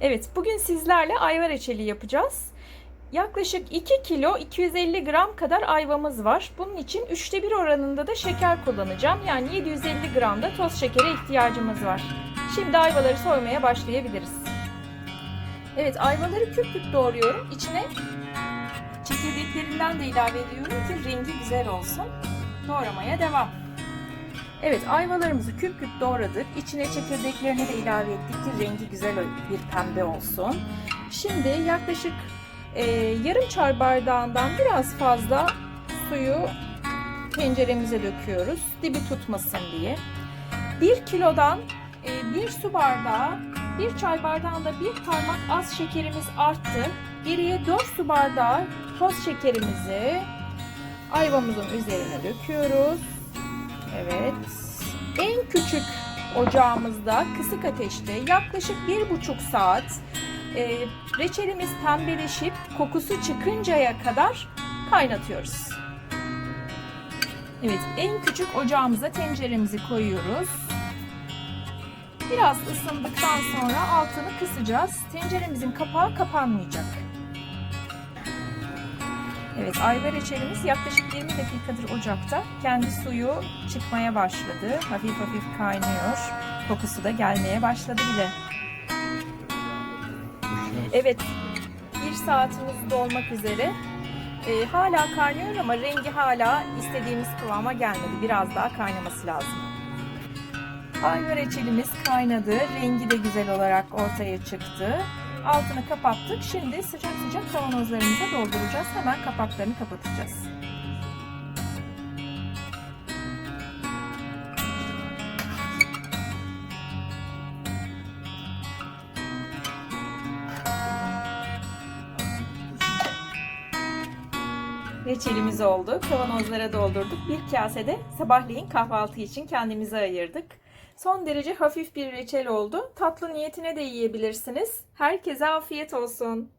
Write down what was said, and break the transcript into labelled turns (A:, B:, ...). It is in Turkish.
A: Evet, bugün sizlerle ayva reçeli yapacağız. Yaklaşık 2 kilo 250 gram kadar ayvamız var. Bunun için 3'te 1 oranında da şeker kullanacağım. Yani 750 gram da toz şekere ihtiyacımız var. Şimdi ayvaları soymaya başlayabiliriz. Evet, ayvaları küp küp doğruyorum. İçine çekirdeklerinden de ilave ediyorum ki rengi güzel olsun. Doğramaya devam. Evet ayvalarımızı küp küp doğradık. İçine çekirdeklerini de ilave ettik ki rengi güzel bir pembe olsun. Şimdi yaklaşık e, yarım çay bardağından biraz fazla suyu tenceremize döküyoruz. Dibi tutmasın diye. 1 kilodan e, 1 su bardağı, 1 çay bardağında bir parmak az şekerimiz arttı. Geriye 4 su bardağı toz şekerimizi ayvamızın üzerine döküyoruz. Evet. En küçük ocağımızda kısık ateşte yaklaşık bir buçuk saat e, reçelimiz pembeleşip kokusu çıkıncaya kadar kaynatıyoruz. Evet, en küçük ocağımıza tenceremizi koyuyoruz. Biraz ısındıktan sonra altını kısacağız. Tenceremizin kapağı kapanmayacak. Evet, ayva reçelimiz yaklaşık 20 dakikadır ocakta. Kendi suyu çıkmaya başladı. Hafif hafif kaynıyor. Kokusu da gelmeye başladı bile. Evet, bir saatimiz dolmak üzere. Ee, hala kaynıyor ama rengi hala istediğimiz kıvama gelmedi. Biraz daha kaynaması lazım. Ayva reçelimiz kaynadı. Rengi de güzel olarak ortaya çıktı. Altını kapattık. Şimdi sıcak sıcak kavanozlarımıza dolduracağız. Hemen kapaklarını kapatacağız. Reçelimiz oldu. Kavanozlara doldurduk. Bir kasede sabahleyin kahvaltı için kendimize ayırdık. Son derece hafif bir reçel oldu. Tatlı niyetine de yiyebilirsiniz. Herkese afiyet olsun.